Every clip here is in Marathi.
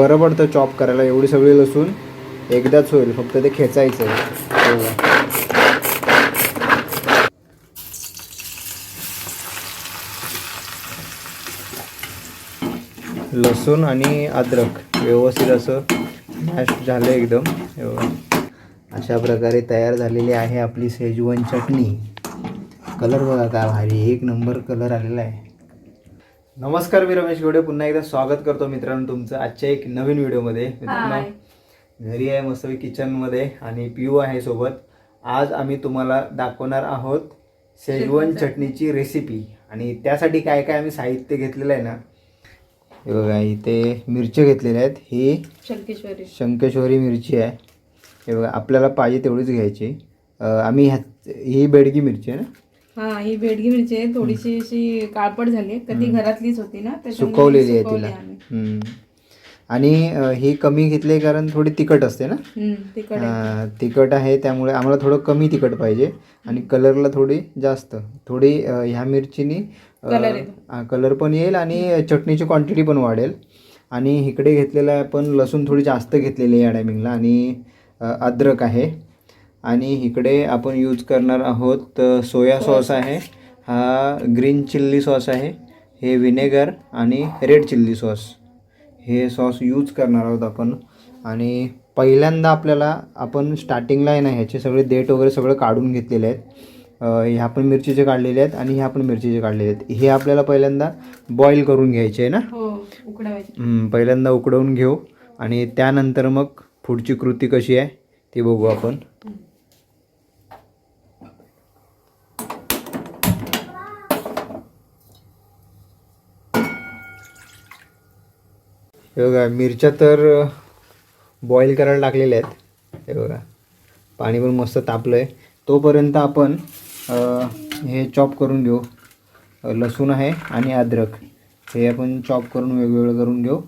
बरं पडतं चॉप करायला एवढी सगळी लसूण एकदाच होईल फक्त ते खेचायचं आहे. लसूण आणि अद्रक व्यवस्थित असं मॅश झालं एकदम अशा प्रकारे तयार झालेली आहे आपली सेजवन चटणी. कलर बघा काय भारी एक नंबर कलर आलेला आहे. नमस्कार मी रमेश गोडे. पुन्हा एकदा स्वागत करतो मित्रांनो तुमचं आजच्या एक नवीन व्हिडिओमध्ये. मित्रांनो घरी आहे मस्त किचनमध्ये आणि पिऊ आहे सोबत. आज आम्ही तुम्हाला दाखवणार आहोत शेजवान चटणीची रेसिपी आणि त्यासाठी काय काय आम्ही साहित्य घेतलेलं आहे ना हे बघा इथे मिरच्या घेतलेल्या आहेत. ही शंकेश्वरी. शंकेश्वरी मिरची आहे. हे बघा आपल्याला पाहिजे तेवढीच घ्यायची. आम्ही ह्या ही बेडगी मिरची आहे ना? हा ही बेडगी मिरची आहे थोडीशी अशी काळपट झाली. तर ती घरातलीच होती ना त्याच्यामुळे सुकवलेली आहे सुकवली तिला आम्ही. हम्म. आणि अं, ही कमी घेतली कारण थोडी तिखट असते ना हम्म, तिखट आहे. अं, तिखट आहे त्यामुळे आम्हाला थोडं कमी तिखट पाहिजे आणि कलरला थोडी जास्त थोडी अं, ह्या मिरचीनी येतो. कलर पण येईल आणि चटणीची क्वांटिटी पण वाढेल आणि इकडे घेतलेलं आहे आपण लसूण थोडी जास्त घेतलेली आहे या टायमिंगला आणि अं, अद्रक आहे आणि इकडे आपण यूज करणार आहोत सोया सॉस आहे. हा ग्रीन चिल्ली सॉस आहे. हे विनेगर आणि रेड चिल्ली सॉस. हे सॉस यूज करणार आहोत आपण. आणि पहिल्यांदा आपल्याला आपण स्टार्टिंगला आहे ना ह्याचे सगळे देठ वगैरे सगळं काढून घेतलेले आहेत. ह्या पण मिरचीचे काढलेले आहेत आणि ह्या पण मिरचीचे काढलेले आहेत. हे आपल्याला पहिल्यांदा बॉईल करून घ्यायचे आहे ना? हो उकडावायची. पहिल्यांदा उकडवून घेऊ. आणि त्यानंतर मग पुढची कृती कशी आहे ती बघू आपण. हे बघा मिरच्या तर बॉईल करायला टाकलेल्या आहेत. हे बघा पाणी पण मस्त तापलं आहे तोपर्यंत आपण हे चॉप करून घेऊ. लसूण आहे आणि अद्रक. हे आपण चॉप करून वेगवेगळं करून घेऊ.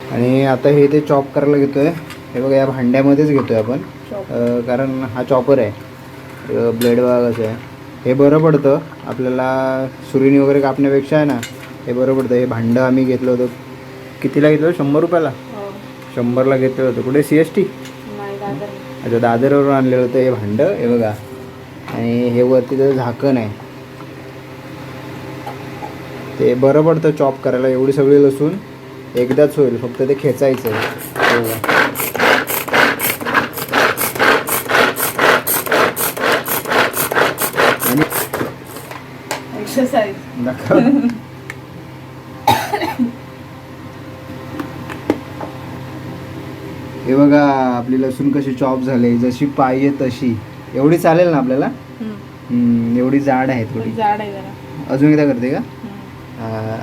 आणि आता हे ते चॉप करायला घेतो आहे हे बघा या भांड्यामध्येच घेतो आहे आपण कारण हा चॉपर आहे. ब्लेड वागाचं आहे. हे बरं पडतं. आपल्याला सुरीनी वगैरे कापण्यापेक्षा आहे ना हे बरं पडतं. हे भांडं आम्ही घेतलं होतं कितीला घेतलं होतं? शंभर रुपयाला? हो. शंभरला घेतलं होतं. कुठे? C S T? अच्छा दादरवरून आणलेलं होतं हे भांडं हे बघा. आणि हे वरती त्याचं झाकण आहे. ते बरं पडतं चॉप करायला. एवढी सगळी लसूण एकदाच होईल. फक्त ते खेचायचं आहे. आणि एक्सरसाइज हे बघा आपली लसूण कशी चॉप झाली जशी पाहिजे तशी. एवढी चालेल ना आपल्याला? एवढी जाड आहे थोडी. जाड आहे जरा. अजून एकदा करते का?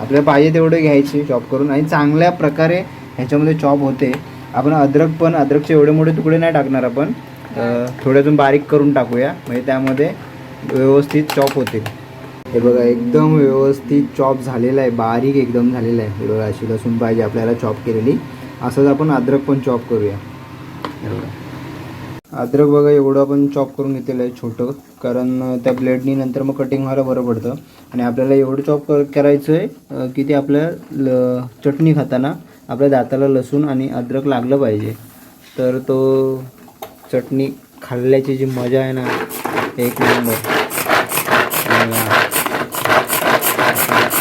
आपल्याला पाहिजे तेवढे घ्यायचे चॉप करून. आणि चांगल्या प्रकारे ह्याच्यामध्ये चॉप होते. आपण अद्रक पण अद्रकचे एवढे मोठे तुकडे नाही टाकणार आपण. थोडे अजून बारीक करून टाकूया. म्हणजे त्यामध्ये व्यवस्थित चॉप होते. हे बघा एकदम व्यवस्थित चॉप झालेलं आहे. बारीक एकदम झालेलं आहे. हे बघा अशी लसूण पाहिजे आपल्याला चॉप केलेली. असंच आपण अद्रक पण चॉप करूया. अद्रक बघा एवढं आपण चॉप करून घेतलेलं आहे छोटं कारण त्या ब्लेडनी नंतर मग कटिंग व्हायला बरं पडतं. आणि आपल्याला एवढं चॉप कर करायचं आहे की ते आपल्या ल चटणी खाताना आपल्या दाताला लसूण आणि अद्रक लागलं पाहिजे. तर तो चटणी खाल्ल्याची जी मजा आहे ना एक नंबर.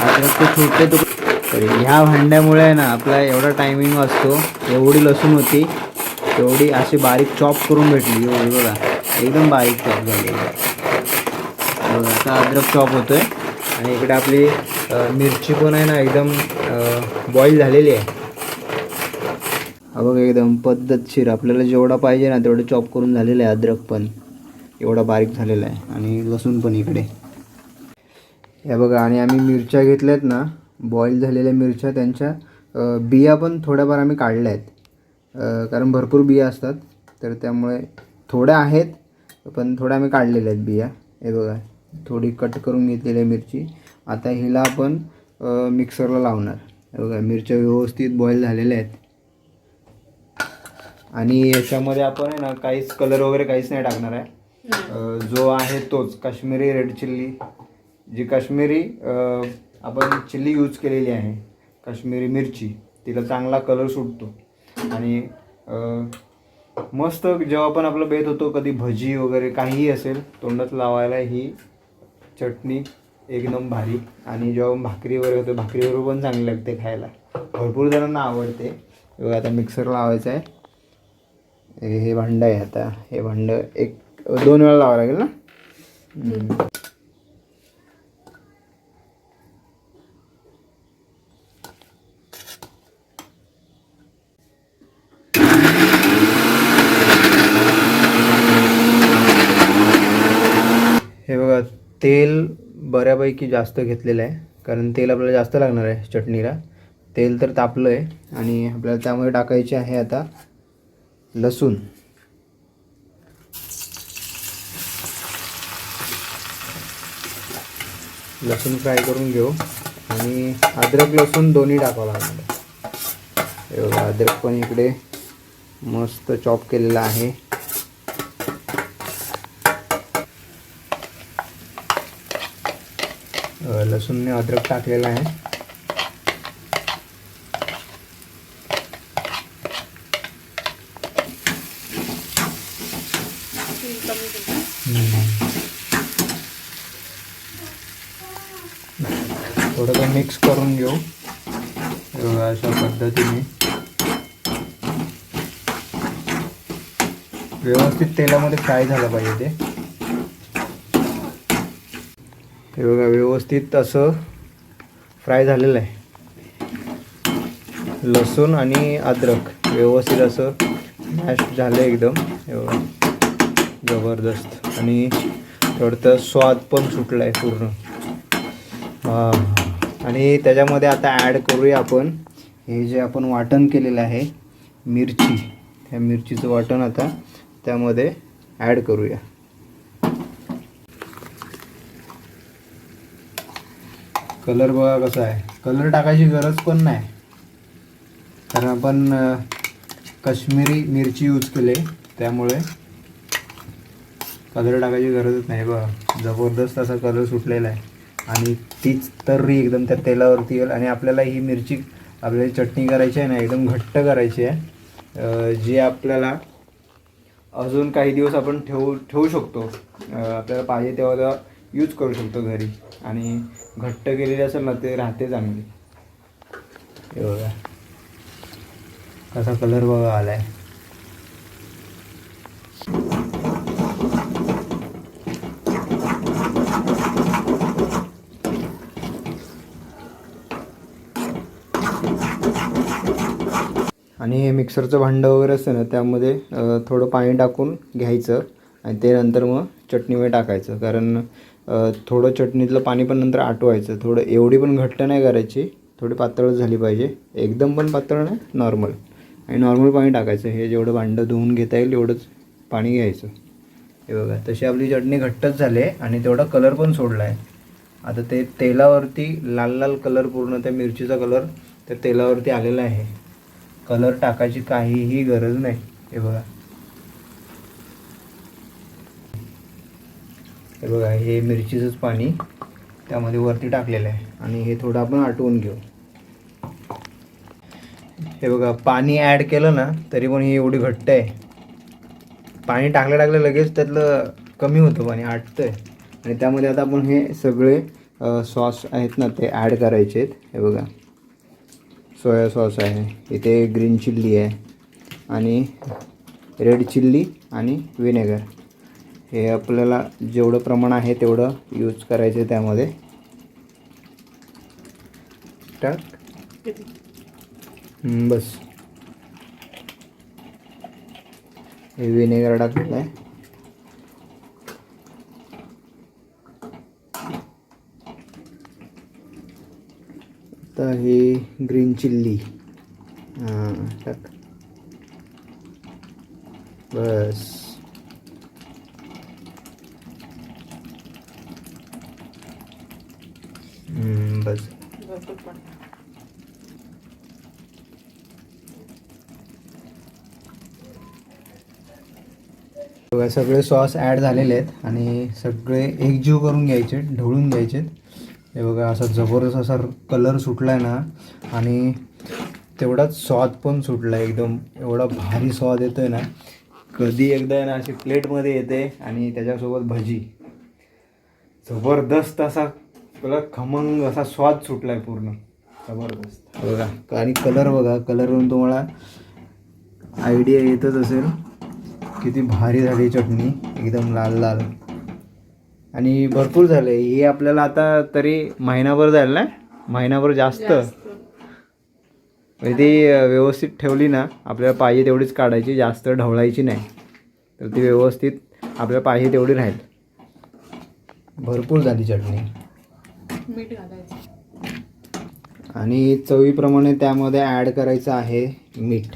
अद्रकचे छोटे तुकडे तर ह्या भांड्यामुळे आहे ना आपला एवढा टायमिंग असतो एवढी लसूण होती तेवढी अशी बारीक चॉप करून भेटली हो, एवढी बघा एकदम बारीक चॉप झाली. आता अद्रक चॉप होतो आहे आणि इकडे आपली मिरची पण आहे ना एकदम बॉईल झालेली आहे. बघ बघा एकदम पद्धतशीर आपल्याला जेवढा पाहिजे ना तेवढं चॉप करून झालेलं आहे अद्रक पण. एवढा बारीक झालेला आहे. आणि लसूण पण इकडे. हे बघा आणि आम्ही मिरच्या घेतल्यात ना बॉईल झालेल्या मिरच्या त्यांच्या बिया पण थोड्याफार आम्ही काढल्या आहेत. कारण भरपूर बिया असतात तर त्यामुळे थोड्या आहेत पण थोड्या आम्ही काढलेल्या आहेत बिया. हे बघा थोडी कट करून घेतलेली आहे मिरची. आता हिला आपण मिक्सरला लावणार. हे बघा मिरच्या व्यवस्थित बॉईल झालेल्या आहेत. आणि याच्यामध्ये आपण आहे ना काहीच कलर वगैरे काहीच नाही टाकणार आहे. जो आहे तोच काश्मीरी रेड चिल्ली जी काश्मीरी आपण चिल्ली यूज केलेली आहे. काश्मीरी मिरची. तिला चांगला कलर सुटतो. आणि मस्त जेव्हा पण आपला बेत होतो कधी भजी वगैरे काहीही असेल तोंडात लावायला ही चटणी एकदम भारी. आणि जेव्हा भाकरी वगैरे होते भाकरीवर पण चांगली लागते खायला. भरपूर जणांना आवडते. बघा आता मिक्सर लावायचं आहे. हे हे भांडं आहे आता. हे भांडं एक दोन वेळा लावावं लागेल ना हम्म. हे बघा तेल बऱ्यापैकी जास्त घेतलेलं आहे कारण तेल आपल्याला जास्त लागणार आहे चटणीला. तेल तर तापलं आहे आणि आपल्याला त्यामध्ये टाकायचे आहे आता लसूण. लसूण फ्राय करून घेऊ आणि अद्रक लसूण दोन्ही टाकावं लागणार आहे. अद्रक पण इकडे मस्त चॉप केलेला आहे. लसूणने अद्रक टाकलेला आहे. थोडंसं मिक्स करून घेऊ. अशा पद्धतीने. व्यवस्थित तेलामध्ये फ्राय झालं पाहिजे ते. हे बघा व्यवस्थित असं फ्राय झालेलं आहे. लसूण आणि अद्रक व्यवस्थित असं मॅश झालं एकदम. हे बघा जबरदस्त. आणि थोडंसं स्वाद पण सुटला आहे पूर्ण आणि त्याच्यामध्ये आता ॲड करूया आपण. हे जे आपण वाटण केलेलं आहे मिरची. त्या मिरचीचं वाटण आता त्यामध्ये ॲड करूया. कलर बघा कसा आहे. कलर टाकायची गरज पण नाही. कारण आपण कश्मीरी मिरची यूज केले. त्यामुळे कलर टाकायची गरजच नाही. बघा जबरदस्त असा कलर सुटलेला आहे. आणि तीच तर्री एकदम त्या तेलावरती येईल. आणि आपल्याला ही मिरची आपल्याला चटणी करायची आहे ना एकदम घट्ट करायची आहे. जी आपल्याला अजून काही दिवस आपण ठेवू ठेवू शकतो. आपल्याला पाहिजे तेव्हा तेव्हा यूज करू शकतो घरी. आणि घट्ट केलेली असेल ना ते राहते चांगली हे बघा. कसा कलर बघा आलाय. आणि हे मिक्सरचं भांडं वगैरे असतं ना त्यामध्ये थोडं पाणी टाकून घ्यायचं. आणि ते नंतर मग चटणीमध्ये टाकायचं. कारण थोडं चटणीतलं पाणी पण नंतर आटवायचं. थोडं एवढी पण घट्ट नाही करायची. थोडी पातळच झाली पाहिजे. एकदम पण पातळ नाही नॉर्मल. आणि नॉर्मल पाणी टाकायचं. हे जेवढं भांडं धुवून घेता येईल एवढंच पाणी घ्यायचं. हे बघा तशी आपली चटणी घट्टच झाली आहे आणि तेवढा कलर पण सोडला आहे. आता ते तेलावरती लाल लाल कलर पूर्ण त्या मिरचीचा कलर त्या तेलावरती आलेला आहे. कलर टाकायची काहीही गरज नाही. हे बघा. हे बघा हे मिरचीचंच पाणी त्यामध्ये वरती टाकलेलं आहे. आणि हे थोडं आपण आटवून घेऊ. हे बघा पाणी ॲड केलं ना तरी पण ही एवढी घट्ट आहे. पाणी टाकलं टाकलं लगेच त्यातलं कमी होतं पाणी आटतं आहे आणि त्यामध्ये आता आपण हे सगळे सॉस आहेत ना ते ॲड करायचे आहेत. हे बघा सोया सॉस आहे. इथे ग्रीन चिल्ली आहे. आणि रेड चिल्ली आणि व्हिनेगर हे आपल्याला जेवढं प्रमाण आहे तेवढं यूज करायचं आहे त्यामध्ये. टाक. बस. हे विनेगर टाकलेलं आहे आता हे ग्रीन चिल्ली हां टाक. बस हम्म, बस. सगळे सॉस ॲड झालेले आहेत आणि सगळे एकजीव करून घ्यायचे ढवळून घ्यायचे हे बघा असा जबरदस्त असा कलर सुटला आहे ना आणि तेवढाच स्वाद पण सुटला एकदम. एवढा भारी स्वाद येतोय ना कधी एकदा आहे ना अशी प्लेटमध्ये येते आणि त्याच्यासोबत भजी. जबरदस्त असा तुला खमंग असा स्वाद सुटलाय पूर्ण. जबरदस्त. बघा आणि कलर बघा कलरवरून तुम्हाला आयडिया येतच असेल. किती भारी झाली चटणी एकदम लाल लाल. आणि भरपूर झाले. ही आपल्याला आता तरी महिनाभर जाईल ना? महिनाभर जास्त. म्हणजे ती व्यवस्थित ठेवली ना आपल्याला पाहिजे तेवढीच काढायची जास्त ढवळायची नाही. तर ती व्यवस्थित आपल्याला पाहिजे तेवढी राहील. भरपूर झाली चटणी. मीठ घालायचं. आणि चवीप्रमाणे त्यामध्ये ॲड करायचं आहे मीठ.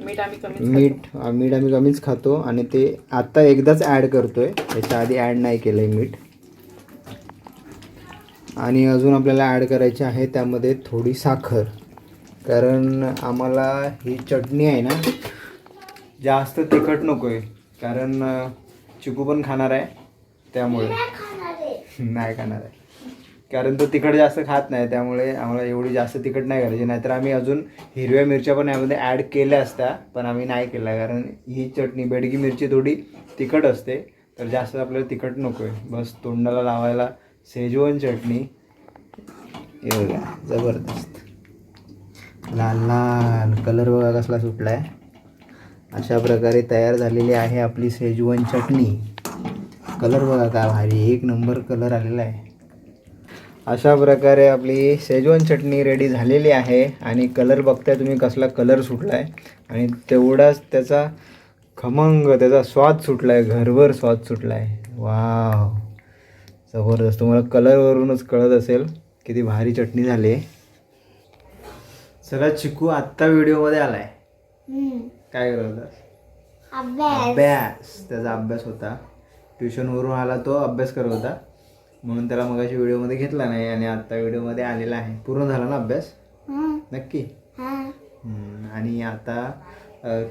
मीठ आम्ही कमी मीठ मीठ आम्ही कमीच खातो आणि ते आत्ता एकदाच ॲड करतोय. त्याच्या आधी ॲड नाही केलं आहे मीठ. आणि अजून आपल्याला ॲड करायची आहे त्यामध्ये थोडी साखर. कारण आम्हाला ही चटणी आहे ना जास्त तिखट नको आहे कारण चिकू पण खाणार आहे त्यामुळे. नाही खाणार आहे. कारण तो तिखट जास्त खात नाही त्यामुळे आम्हाला एवढी जास्त तिखट नाही करायची. नाहीतर आम्ही अजून हिरव्या मिरच्या पण यामध्ये ॲड केल्या असत्या पण आम्ही नाही केल्या कारण ही चटणी बेडगी मिरची थोडी तिखट असते तर जास्त आपल्याला तिखट नको आहे बस तोंडाला लावायला सेजवन चटणी. एवढ्या जबरदस्त. लाल लाल कलर बघा कसला सुटला आहे अशा प्रकारे तयार झालेली आहे आपली सेजवन चटणी. कलर बघा का भारी एक नंबर कलर आलेला आहे. अशा प्रकारे आपली शेजवान चटणी रेडी झालेली आहे आणि कलर बघताय तुम्ही कसला कलर सुटला आहे आणि तेवढाच त्याचा खमंग त्याचा स्वाद सुटला आहे घरभर स्वाद सुटला आहे वाव जबरदस्त. तुम्हाला कलरवरूनच कळत असेल किती भारी चटणी झाली आहे. चला चिकू आत्ता व्हिडिओमध्ये आला आहे काय करत होता? अभ्यास. त्याचा अभ्यास होता. ट्युशनवरून आला तो अभ्यास करत होता. म्हणून त्याला मगाशी व्हिडिओमध्ये घेतला नाही आणि आत्ता व्हिडिओमध्ये आलेला आहे. पूर्ण झाला ना अभ्यास? नक्की? आणि आता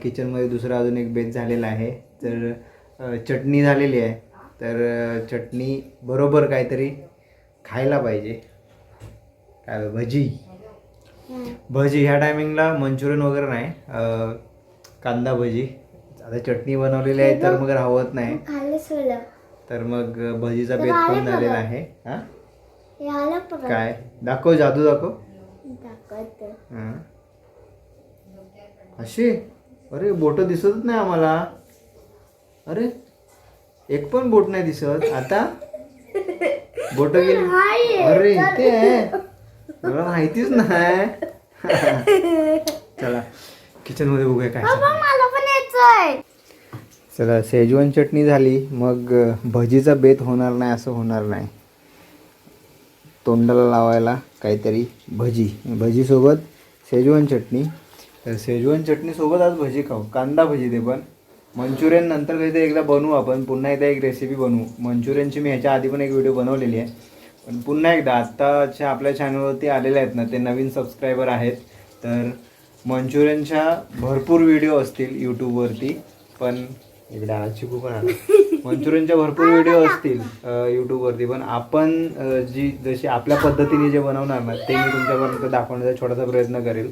किचनमध्ये दुसरा अजून एक बेत झालेला आहे. तर चटणी झालेली आहे. तर चटणी बरोबर काहीतरी खायला पाहिजे. काय भजी? भजी ह्या टायमिंगला मंचुरियन वगैरे नाही. कांदा भजी. आता चटणी बनवलेली आहे तर मग राहत नाही. तर मग भजीचा बेत पण झालेला आहे. हा? काय? दाखव जादू दाखव. हा. अशी? अरे बोट दिसतच नाही आम्हाला. अरे एक पण बोट नाही दिसत. आता? बोट गेली. अरे इथे आहे. मला माहितीच नाही. चला किचनमध्ये बघूया काय. चला शेजवान चटणी झाली. मग भजीचा बेत होणार नाही असं होणार नाही. तोंडाला लावायला काहीतरी भजी. भजीसोबत शेजवान चटणी. तर शेजवान चटणीसोबत आज भजी खाऊ. कांदा भजी ते पण. मंचुरियन नंतर कधीतरी एकदा बनवू आपण. पुन्हा एकदा एक रेसिपी बनवू. मंचुरियनची मी ह्याच्या आधी पण एक व्हिडिओ बनवलेली आहे. पण पुन्हा एकदा आत्ताच्या आपल्या चॅनलवरती आलेले आहेत ना ते नवीन सबस्क्रायबर आहेत. तर मंचुरियनच्या भरपूर व्हिडिओ असतील यूट्यूबवरती पण इकडे आला चिकू पण आला मंचुरियनच्या भरपूर व्हिडिओ असतील यूट्यूबवरती पण आपण जी जशी आपल्या पद्धतीने जे बनवणार ना ते मी तुमच्यापर्यंत दाखवण्याचा छोटासा प्रयत्न करेल.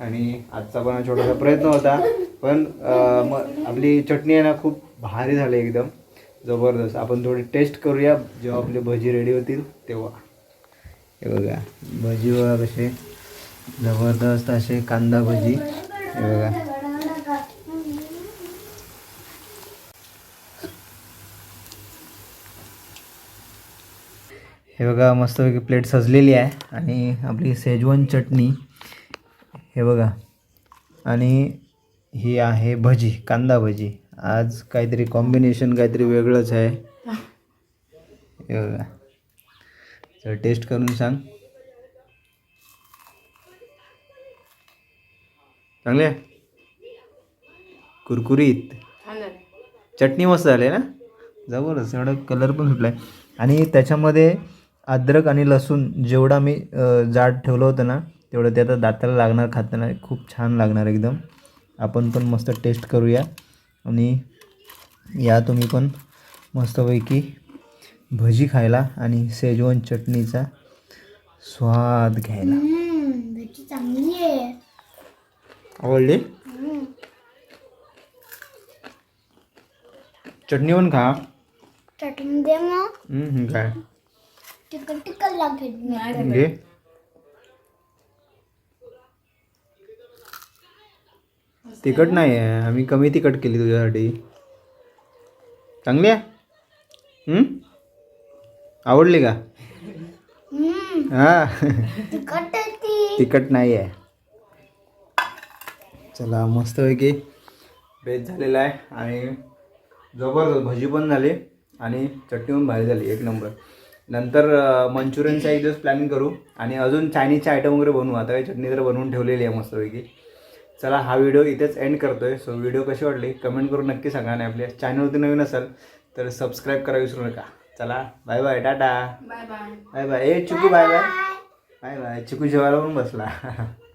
आणि आजचा पण छोटासा प्रयत्न होता. पण आपली चटणी आहे ना खूप भारी झाली एकदम. जबरदस्त. आपण थोडी टेस्ट करूया. जेव्हा आपली भजी रेडी होतील तेव्हा. हे बघा भजी बघा कसे जबरदस्त असे कांदा भजी. हे बघा. हे बघा मस्तपैकी प्लेट सजलेली आहे. आणि आपली शेजवान चटणी. हे बघा. आणि ही आहे भजी कांदा भजी. आज काहीतरी कॉम्बिनेशन काहीतरी वेगळंच आहे. हे बघा. तर टेस्ट करून सांग. चांगले आहे? कुरकुरीत. चटणी मस्त झाली ना? जबरदस्त एवढा कलर पण सुटला आहे आणि त्याच्यामध्ये अद्रक आणि लसूण जेवढा मी जाड ठेवलं होतं ना तेवढं ते आता दाताला लागणार खाताना खूप छान लागणार एकदम. आपण पण मस्त टेस्ट करूया. आणि या तुम्ही पण मस्तपैकी भजी खायला आणि शेजवान चटणीचा स्वाद घ्यायला. आवडली. चटणी पण खा. चटणी दे मग. काय? लागेल. नाही घे तिखट नाही आहे. आम्ही कमी तिखट केली तुझ्यासाठी. चांगली आहे? आवडली का? हम्म. हा. तिखट नाही आहे. चला मस्तपैकी बेत झालेला आहे आणि जबरदस्त भजी पण झाली आणि चटणी पण भारी झाली. एक नंबर. नंतर मंचुरियनचा एक दिवस प्लॅनिंग करू आणि अजून चायनीजचे आयटम वगैरे बनवू. आता काही चटणी तर बनवून ठेवलेली आहे मस्तपैकी. चला हा व्हिडिओ इथेच एंड करतोय. सो व्हिडिओ कशी वाटली? कमेंट करून नक्की सांगा आणि आपल्या चॅनलवरती नवीन असाल तर सबस्क्राईब करा विसरू नका. चला bye bye tata. Bye bye bye bye ए Chiku bye bye bye bye चिकू जेवायला पण बसला.